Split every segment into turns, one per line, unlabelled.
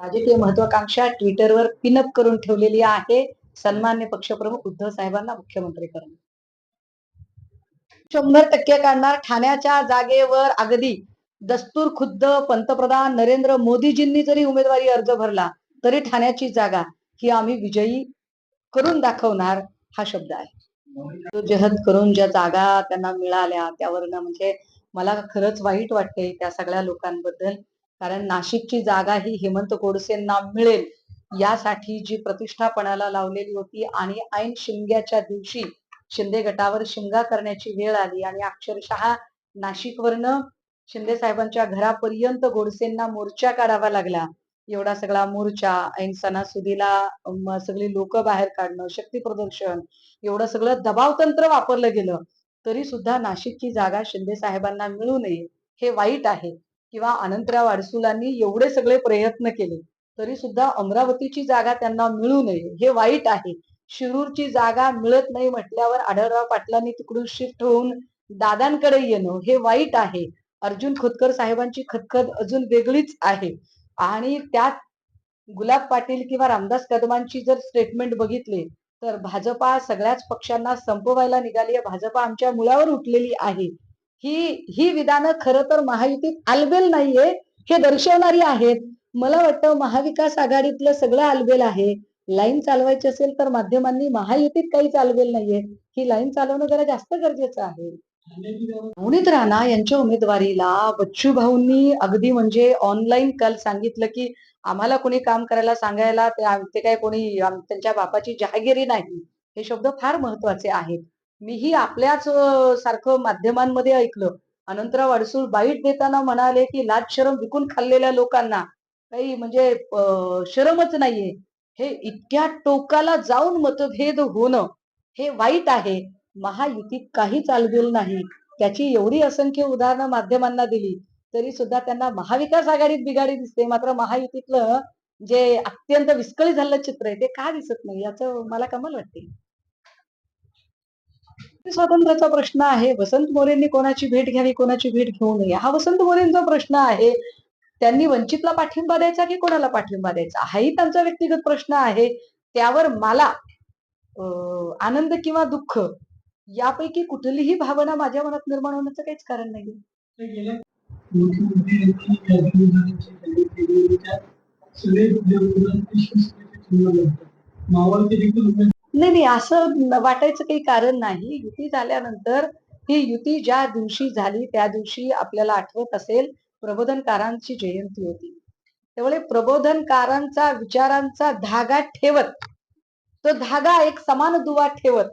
राजकीय महत्वाकांक्षा ट्विटरवर पिनअप करून ठेवलेली आहे. सन्मान्य पक्षप्रमुख उद्धव साहेबांना मुख्यमंत्री करणं शंभर टक्के काढणार ठाण्याच्या जागेवर अगदी. दस्तूर खुद्द पंतप्रधान नरेंद्र मोदीजींनी जरी उमेदवारी अर्ज भरला तरी ठाण्याची जागा ही आम्ही विजयी करून दाखवणार हा शब्द आहे. जहद करून ज्या जागा त्यांना मिळाल्या त्यावरनं म्हणजे मला खरंच वाईट वाटते त्या सगळ्या लोकांबद्दल. कारण नाशिकची जागा ही हेमंत गोडसेंना मिळेल यासाठी जी प्रतिष्ठापणाला लावलेली होती आणि ऐन शिमग्याच्या दिवशी शिंदे गटावर शिमगा करण्याची वेळ आली आणि अक्षरशः नाशिकवरनं शिंदे साहेबांच्या घरापर्यंत गोडसेंना मोर्चा काढावा लागला. एवढा सगळा मोर्चा ऐन सणासुदीला सगळी लोक बाहेर काढणं शक्ती प्रदर्शन एवढं सगळं दबाव तंत्र वापरलं गेलं. तरी सुद्धा नाशिकची जागा शिंदे साहेबांना मिळू नये हे वाईट आहे. किंवा अनंतराव अडसुलांनी एवढे सगळे प्रयत्न केले तरी सुद्धा अमरावतीची जागा त्यांना मिळू नये हे वाईट आहे. शिरूरची जागा मिळत नाही म्हटल्यावर आढळराव पाटलांनी तिकडून शिफ्ट होऊन दादांकडे येणं हे वाईट आहे. अर्जुन खोतकर साहेबांची खतखत अजून वेगळीच आहे. आणि त्यात गुलाब पाटील किंवा रामदास कदमांची जर स्टेटमेंट बघितले तर भाजपा सगळ्याच पक्षांना संपवायला निघाली आहे. भाजपा आमच्या मुळावर उठलेली आहे. ही ही विधानं खरं तर महायुतीत आलबेल नाहीये हे दर्शवणारी आहेत. मला वाटतं महाविकास आघाडीतलं सगळं आलबेल आहे. लाईन चालवायची असेल तर माध्यमांनी महायुतीत काही चालवेल नाहीये. ही लाईन चालवणं जरा जास्त गरजेचं आहे. नवनीत राणा यांच्या उमेदवारीला बच्चू भाऊंनी अगदी म्हणजे ऑनलाईन काल सांगितलं की आम्हाला कोणी काम करायला सांगायला ते काय कोणी त्यांच्या बापाची जहागिरी नाही. हे शब्द फार महत्त्वाचे आहेत. मीही आपल्याच सारखं माध्यमांमध्ये ऐकलं. अनंतराव अडसूळ बाईट देताना म्हणाले की लाज शरम विकून खाल्लेल्या लोकांना काही म्हणजे शरमच नाहीये. हे इतक्या टोकाला जाऊन मतभेद होणं हे वाईट आहे. महायुतीत काही चालवेल नाही. त्याची एवढी असंख्य उदाहरणं माध्यमांना दिली तरी सुद्धा त्यांना महाविकास आघाडीत बिघाडी दिसते. मात्र महायुतीतलं जे अत्यंत विस्कळीत झालेलं चित्र आहे ते का दिसत नाही? याचं मला कमाल वाटते. स्वातंत्र्याचा प्रश्न आहे. वसंत मोरेंनी कोणाची भेट घ्यावी कोणाची भेट घेऊ नये हा वसंत मोरेंचा प्रश्न आहे. त्यांनी वंचितला पाठिंबा द्यायचा की कोणाला पाठिंबा द्यायचा? हाही त्यांचा व्यक्तिगत प्रश्न आहे. त्यावर मला आनंद किंवा दुःख यापैकी कुठलीही भावना माझ्या मनात निर्माण होण्याचं काहीच कारण नाही नाही नाही असं वाटायचं काही कारण नाही. युती झाल्यानंतर ही युती ज्या दिवशी झाली त्या दिवशी आपल्याला आठवत असेल प्रबोधनकारांची जयंती होती. त्यामुळे प्रबोधनकारांचा विचारांचा धागा ठेवत तो धागा एक समान दुवा ठेवत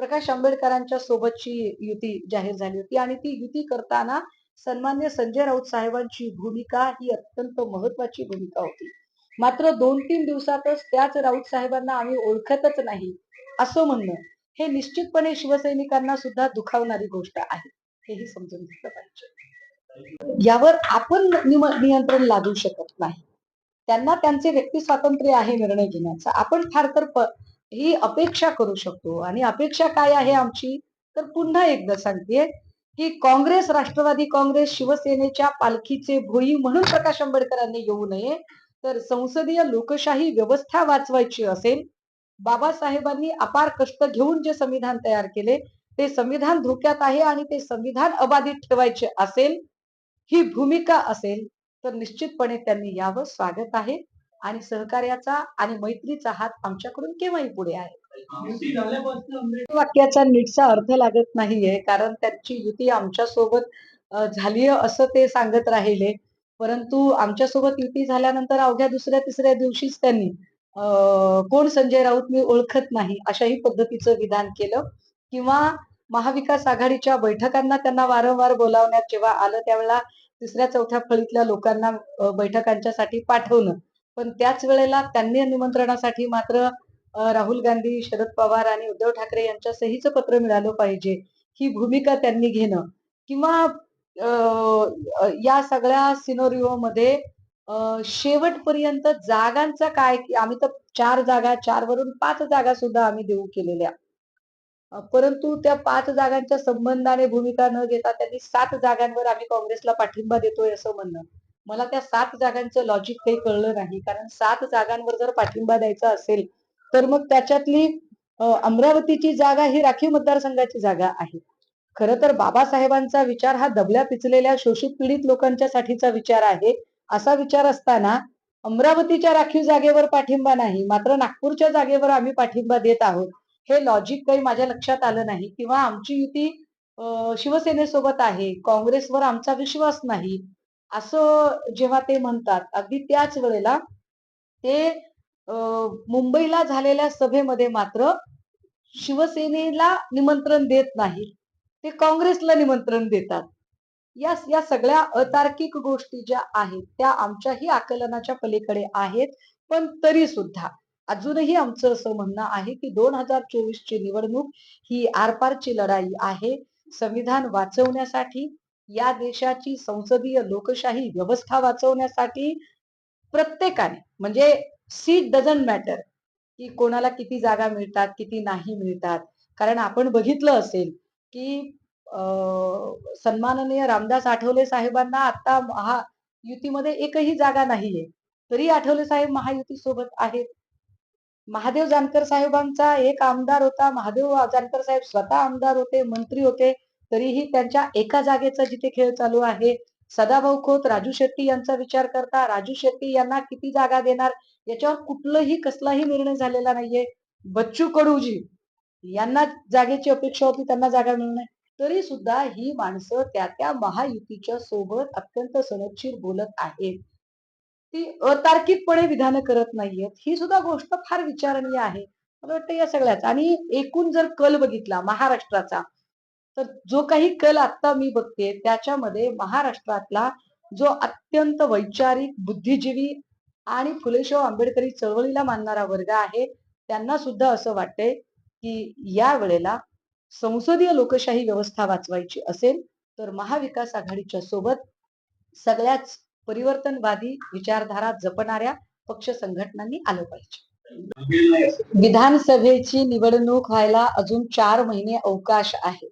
प्रकाश आंबेडकरांच्या सोबतची युती जाहीर झाली होती. आणि ती युती करताना सन्मान्य संजय राऊत साहेबांची भूमिका ही अत्यंत महत्वाची भूमिका होती. मात्र दोन तीन दिवसातच त्याच राऊत साहेबांना आम्ही ओळखतच नाही. असं म्हणणं हे निश्चितपणे शिवसैनिकांना सुद्धा दुखावणारी गोष्ट आहे. हेही समजून घेतलं पाहिजे. यावर आपण नियंत्रण लादू शकत नाही. त्यांना त्यांचे व्यक्ती स्वातंत्र्य आहे निर्णय घेण्याचा. आपण फार तर ही अपेक्षा करू शकतो. आणि अपेक्षा काय आहे आमची? तर पुन्हा एकदा सांगते की काँग्रेस राष्ट्रवादी काँग्रेस शिवसेनेच्या पालखीचे भोई म्हणून प्रकाश आंबेडकरांनी येऊ नये. तर संसदीय लोकशाही व्यवस्था वाचवायची असेल बाबासाहेबांनी अपार कष्ट घेऊन जे संविधान तयार केले ते संविधान धोक्यात आहे आणि ते संविधान अबाधित ठेवायचे असेल ही भूमिका असेल तर निश्चितपणे त्यांनी यावं स्वागत आहे. आणि सहकार्याचा आणि मैत्रीचा हात आमच्याकडून केव्हाही पुढे आहे. वाक्याचा नीटचा अर्थ लागत नाहीये कारण त्यांची युती आमच्यासोबत झाली असं ते सांगत राहिले. परंतु आमच्यासोबत युती झाल्यानंतर अवघ्या दुसऱ्या तिसऱ्या दिवशीच त्यांनी कोण संजय राऊत मी ओळखत नाही अशाही पद्धतीचं विधान केलं. किंवा महाविकास आघाडीच्या बैठकांना त्यांना वारंवार बोलावण्यात जेव्हा आलं त्यावेळेला तिसऱ्या चौथ्या फळीतल्या लोकांना बैठकांच्यासाठी पाठवणं पण त्याच वेळेला त्यांनी निमंत्रणासाठी मात्र राहुल गांधी शरद पवार आणि उद्धव ठाकरे यांच्या सहीचं पत्र मिळालं पाहिजे ही भूमिका त्यांनी घेणं. किंवा या सगळ्या सिनोरिओ मध्ये शेवटपर्यंत जागांचा काय की आम्ही तर चार जागा चार वरून पाच जागा सुद्धा आम्ही देऊ केलेल्या. परंतु त्या पाच जागांच्या संबंधाने भूमिका न घेता त्यांनी सात जागांवर आम्ही काँग्रेसला पाठिंबा देतोय असं म्हणणं. मला त्या सात जागांचं लॉजिक काही कळलं नाही. कारण सात जागांवर जर पाठिंबा द्यायचा असेल तर मग त्याच्यातली अमरावतीची जागा ही राखीव मतदारसंघाची जागा आहे. खर तर बाबासाहेबांचा विचार हा दबल्या पिचलेल्या शोषित पीडित लोकांच्या साठीचा विचार आहे. असा विचार असताना अमरावतीच्या राखीव जागेवर पाठिंबा नाही मात्र नागपूरच्या जागेवर आम्ही पाठिंबा देत आहोत. हे लॉजिक काही माझ्या लक्षात आलं नाही किंवा आमची युती शिवसेनेसोबत आहे काँग्रेसवर आमचा विश्वास नाही असं जेव्हा ते म्हणतात अगदी त्याच वेळेला ते मुंबईला झालेल्या सभेमध्ये मात्र शिवसेनेला निमंत्रण देत नाही ते काँग्रेसला निमंत्रण देतात. या या सगळ्या अतार्किक गोष्टी ज्या आहेत त्या आमच्याही आकलनाच्या पलीकडे आहेत पण तरी सुद्धा अजूनही आमचं असं म्हणणं आहे की दोन हजार चोवीस ची निवडणूक ही आरपारची लढाई आहे. संविधान वाचवण्यासाठी या देशाची संसदीय लोकशाही व्यवस्था वाचवण्यासाठी प्रत्येकाने म्हणजे सीट डझंट मॅटर की कोणाला किती जागा मिळतात किती नाही मिळतात. कारण आपण बघितलं असेल की सन्माननीय रामदास आठवले साहेबांना आता महायुतीमध्ये एकही जागा नाहीये. तरी आठवले साहेब महायुती सोबत आहेत. महादेव जानकर साहेबांचा एक आमदार होता. महादेव जानकर साहेब स्वतः आमदार होते मंत्री होते. तरीही त्यांच्या एका जागेचा जिथे खेळ चालू आहे सदाभाऊ खोत राजू शेट्टी यांचा विचार करता राजू शेट्टी यांना किती जागा देणार याच्यावर कुठलंही कसलाही निर्णय झालेला नाहीये. बच्चू कडूजी यांना जागेची अपेक्षा होती त्यांना जागा मिळू नये तरी सुद्धा ही माणसं त्या त्या महायुतीच्या सोबत अत्यंत सनदशीर बोलत आहेत. ती अतार्किकपणे विधानं करत नाहीयेत. ही सुद्धा गोष्ट फार विचारणीय आहे. मला वाटतं या सगळ्याच. आणि एकूण जर कल बघितला महाराष्ट्राचा तर जो काही कल आता मी बघते त्याच्यामध्ये महाराष्ट्रातला जो अत्यंत वैचारिक बुद्धिजीवी आणि फुलेशाह आंबेडकरी चळवळीला मानणारा वर्ग आहे त्यांना सुद्धा असं वाटतंय की या वेळेला संसदीय लोकशाही व्यवस्था वाचवायची असेल तर महाविकास आघाडीच्या सोबत सगळ्याच परिवर्तनवादी विचारधारा जपणाऱ्या पक्ष संघटनांनी आलं पाहिजे. विधानसभेची निवडणूक व्हायला अजून चार महिने अवकाश आहे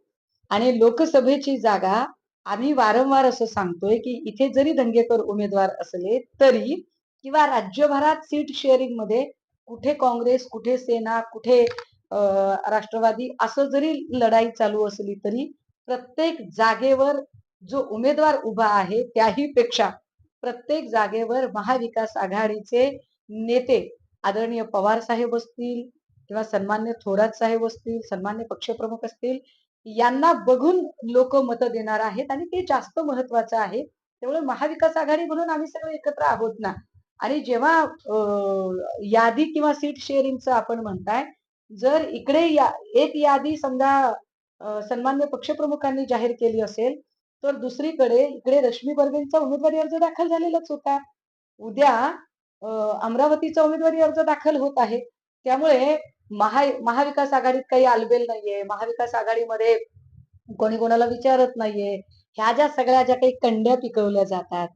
आणि लोकसभेची जागा आम्ही वारंवार असं सांगतोय की इथे जरी दंगेकर उमेदवार असले तरी किंवा राज्यभरात सीट शेअरिंगमध्ये कुठे काँग्रेस कुठे सेना कुठे राष्ट्रवादी असं जरी लढाई चालू असली तरी प्रत्येक जागेवर जो उमेदवार उभा आहे त्याही पेक्षा प्रत्येक जागेवर महाविकास आघाडीचे नेते आदरणीय पवार साहेब असतील किंवा सन्मान्य थोरात साहेब असतील सन्मान्य पक्षप्रमुख असतील यांना बघून लोक मतं देणार आहेत आणि ते जास्त महत्वाचं आहे. त्यामुळे महाविकास आघाडी म्हणून आम्ही सगळे एकत्र आहोत ना. आणि जेव्हा यादी किंवा सीट शेअरिंगचं आपण म्हणताय जर इकडे या एक यादी समजा सन्मान्य पक्षप्रमुखांनी जाहीर केली असेल तर दुसरीकडे इकडे रश्मी बर्वेंचा उमेदवारी अर्ज दाखल झालेलाच होता. उद्या अमरावतीचा उमेदवारी अर्ज दाखल होत आहे. त्यामुळे महा महाविकास आघाडीत काही आलबेल नाहीये. महाविकास आघाडीमध्ये कोणी कोणाला विचारत नाहीये. ह्या ज्या सगळ्या ज्या काही कंड्या पिकवल्या जातात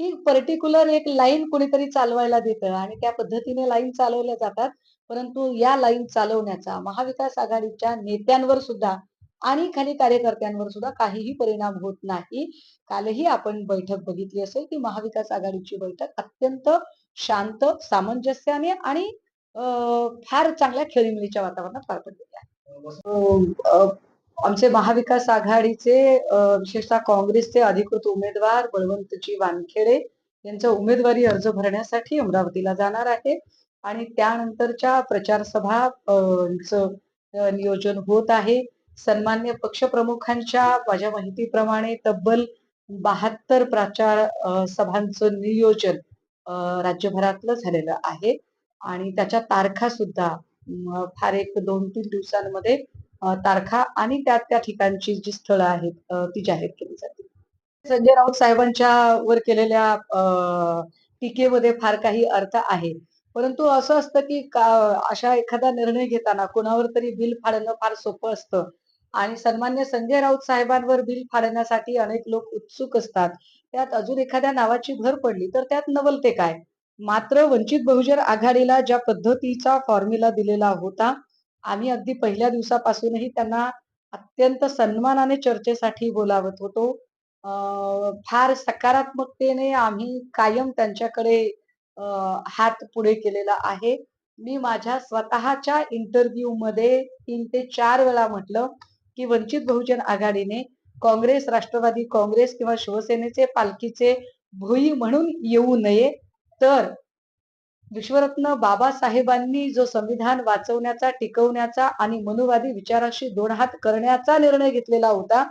ही पर्टिक्युलर एक लाईन कोणीतरी चालवायला देतं आणि त्या पद्धतीने लाईन चालवल्या जातात. परंतु या लाईन चालवण्याचा महाविकास आघाडीच्या नेत्यांवर सुद्धा आणि खाली कार्यकर्त्यांवर सुद्धा काहीही परिणाम होत नाही. कालही आपण बैठक बघितली असेल की महाविकास आघाडीची बैठक अत्यंत शांत सामंजस्याने आणि फार चांगल्या खेळीमेळीच्या वातावरणात पार पडलेली आहे. आमचे महाविकास आघाडीचे विशेषतः काँग्रेसचे अधिकृत उमेदवार बळवंतजी वानखेडे यांचा उमेदवारी अर्ज भरण्यासाठी अमरावतीला जाणार आहे. आणि त्यानंतरच्या प्रचार सभा नियोजन होत आहे. सन्मान्य पक्षप्रमुखांच्या माझ्या माहितीप्रमाणे तब्बल बहात्तर प्रचार सभांचं नियोजन राज्यभरातलं झालेलं आहे. आणि त्याच्या तारखा सुद्धा फार एक दोन तीन दिवसांमध्ये तारखा आणि त्या त्या ठिकाणची जी स्थळं आहेत ती जाहीर केली जातील. संजय राऊत साहेबांच्या वर केलेल्या टीकेमध्ये फार काही अर्थ आहे. परंतु असं असतं की का- अशा एखादा निर्णय घेताना कुणावर तरी बिल फाडणं फार सोपं असतं. आणि सन्मान्य संजय राऊत साहेबांवर बिल फाडण्यासाठी अनेक लोक उत्सुक असतात. त्यात अजून एखाद्या नावाची भर पडली तर त्यात नवलते काय? मात्र वंचित बहुजन आघाडीला ज्या पद्धतीचा फॉर्म्युला दिलेला होता आम्ही अगदी पहिल्या दिवसापासूनही त्यांना अत्यंत सन्मानाने चर्चेसाठी बोलावत होतो. फार सकारात्मकतेने आम्ही कायम त्यांच्याकडे हात पुढे केलेला आहे. मी माझ्या स्वतःच्या इंटरव्ह्यू मध्ये तीन ते चार वेळा म्हटलं की वंचित बहुजन आघाडीने काँग्रेस राष्ट्रवादी काँग्रेस किंवा शिवसेनेचे पालखीचे भुई म्हणून येऊ नये. तर विश्वरत्न बाबासाहेबांनी जो संविधान वाचवण्याचा टिकवण्याचा आणि मनुवादी विचाराशी दोन हात करण्याचा निर्णय घेतलेला होता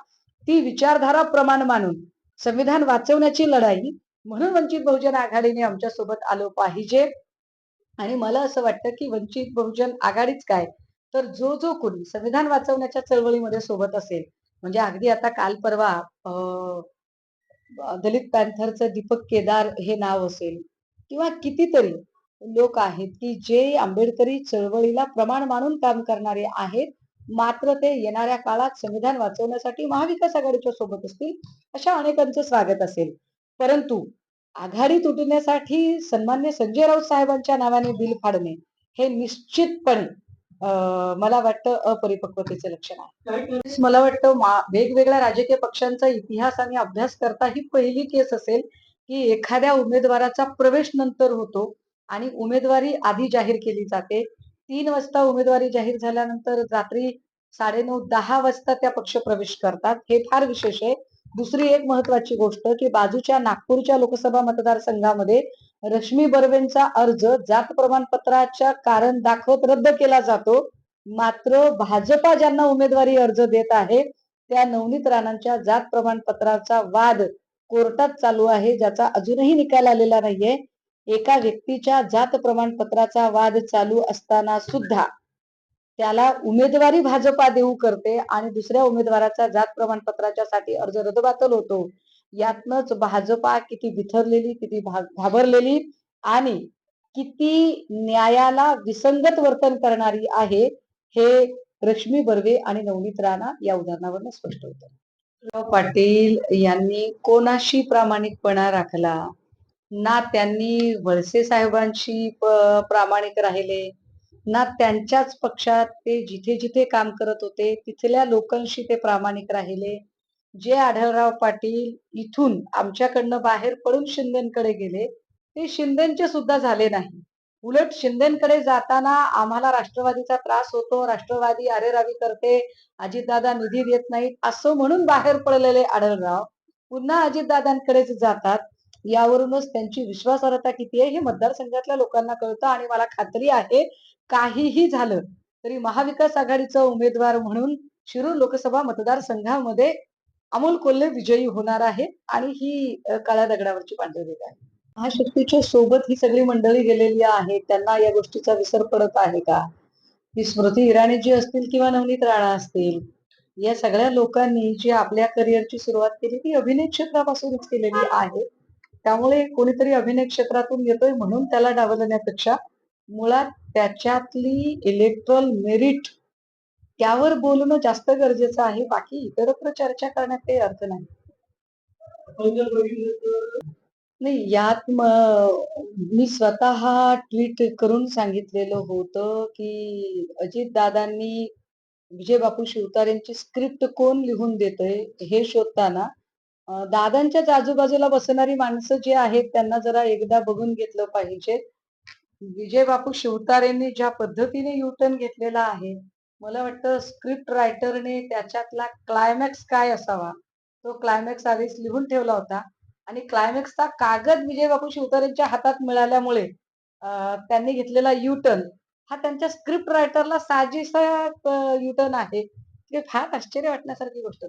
ती विचारधारा प्रमाण मानून संविधान वाचवण्याची लढाई म्हणून वंचित बहुजन आघाडीने आमच्यासोबत आलो पाहिजे. आणि मला असं वाटतं की वंचित बहुजन आघाडीच काय? तर जो जो कोणी संविधान वाचवण्याच्या चळवळीमध्ये सोबत असेल म्हणजे अगदी आता काल परवा अं, दलित पॅन्थरचं दीपक केदार हे नाव असेल किंवा कितीतरी लोक आहेत की जे आंबेडकरी चळवळीला प्रमाण मानून काम करणारे आहेत मात्र ते येणाऱ्या काळात संविधान वाचवण्यासाठी महाविकास आघाडीच्या सोबत असतील अशा अनेकांचं स्वागत असेल. परंतु आघाडी तुटण्यासाठी सन्मान्य संजय राऊत साहेबांच्या नावाने बिल फाडणे हे निश्चितपणे मला वाटतं अपरिपक्वतेचे लक्षण आहे. मला वाटतं वेगवेगळ्या राजकीय पक्षांचा इतिहास आणि अभ्यास करता ही पहिली केस असेल की एखाद्या उमेदवाराचा प्रवेश नंतर होतो आणि उमेदवारी आधी जाहीर केली जाते. तीन वाजता उमेदवारी जाहीर झाल्यानंतर रात्री साडेनऊ दहा वाजता त्या पक्ष प्रवेश करतात. हे फार विशेष आहे. दुसरी एक महत्वाची गोष्ट की बाजूच्या नागपूरच्या लोकसभा मतदारसंघामध्ये रश्मी बर्वेंचा अर्ज जात प्रमाणपत्राच्या कारण दाखवत रद्द केला जातो. मात्र भाजपा ज्यांना उमेदवारी अर्ज देत आहे त्या नवनीत राणांच्या जात प्रमाणपत्राचा वाद कोर्टात चालू आहे ज्याचा अजूनही निकाल आलेला नाहीये. एका व्यक्तीच्या जात प्रमाणपत्राचा वाद चालू असताना सुद्धा त्याला उमेदवारी भाजपा देऊ करते आणि दुसऱ्या उमेदवाराचा जात प्रमाणपत्राच्या साठी अर्ज रदबातल होतो. यातनच भाजपा किती बिथरलेली किती घाबरलेली आणि किती न्यायाला विसंगत वर्तन करणारी आहे हे रश्मी बर्वे आणि नवनीत राणा या उदाहरणावरनं स्पष्ट होतं. पाटील यांनी कोणाशी प्रामाणिकपणा राखला? ना त्यांनी वळसे साहेबांशी प्रामाणिक राहिले? ना त्यांच्याच पक्षात ते जिथे जिथे काम करत होते तिथल्या लोकांशी ते प्रामाणिक राहिले. जे आढळराव पाटील इथून आमच्याकडनं बाहेर पडून शिंदेकडे गेले ते शिंदेचे सुद्धा झाले नाही. उलट शिंदेकडे जाताना आम्हाला राष्ट्रवादीचा त्रास होतो. राष्ट्रवादी अरेरावी करते अजितदादा निधी देत नाहीत असं म्हणून बाहेर पडलेले आढळराव पुन्हा अजितदादांकडेच जातात. यावरूनच त्यांची विश्वासार्हता किती आहे हे मतदारसंघातल्या लोकांना कळतं आणि मला खात्री आहे काहीही झालं तरी महाविकास आघाडीचा उमेदवार म्हणून शिरूर लोकसभा मतदारसंघामध्ये अमोल कोल्हे विजयी होणार आहे आणि ही काळ्या दगडावरची पांढरी आहे. महाशक्तीच्या सोबत ही सगळी मंडळी गेलेली आहे त्यांना या गोष्टीचा विसर पडत आहे का? ही स्मृती इराणी जी असतील किंवा नवनीत राणा असतील या सगळ्या लोकांनी जी आपल्या करिअरची सुरुवात केली ती अभिनय क्षेत्रापासूनच केलेली आहे. त्यामुळे कोणीतरी अभिनय क्षेत्रातून येतोय म्हणून त्याला डावलण्यापेक्षा मुळात त्याच्यातली इलेक्ट्रल मेरिट त्यावर बोलणं जास्त गरजेचं आहे. बाकी इतरत्र चर्चा करण्यात काही अर्थ नाही. नाही यात म- मी स्वतः ट्विट करून सांगितलेलं होतं की अजित दादांनी विजय बापू शिवतारेंची स्क्रिप्ट कोण लिहून देतोय हे शोधताना दादांच्याच आजूबाजूला बसणारी माणसं जी आहेत त्यांना जरा एकदा बघून घेतलं पाहिजे. विजय बापू शिवतारेंनी ज्या पद्धतीने युटर्न घेतलेला आहे मला वाटतं स्क्रिप्ट रायटरने त्याच्यातला क्लायमॅक्स काय असावा तो क्लायमॅक्स आधीच लिहून ठेवला होता. आणि क्लायमॅक्सचा कागद विजय बापू शिवतारेंच्या हातात मिळाल्यामुळे त्यांनी घेतलेला युटर्न हा त्यांच्या स्क्रिप्ट रायटरला साजेसा युटर्न आहे. ते फार आश्चर्य वाटण्यासारखी गोष्ट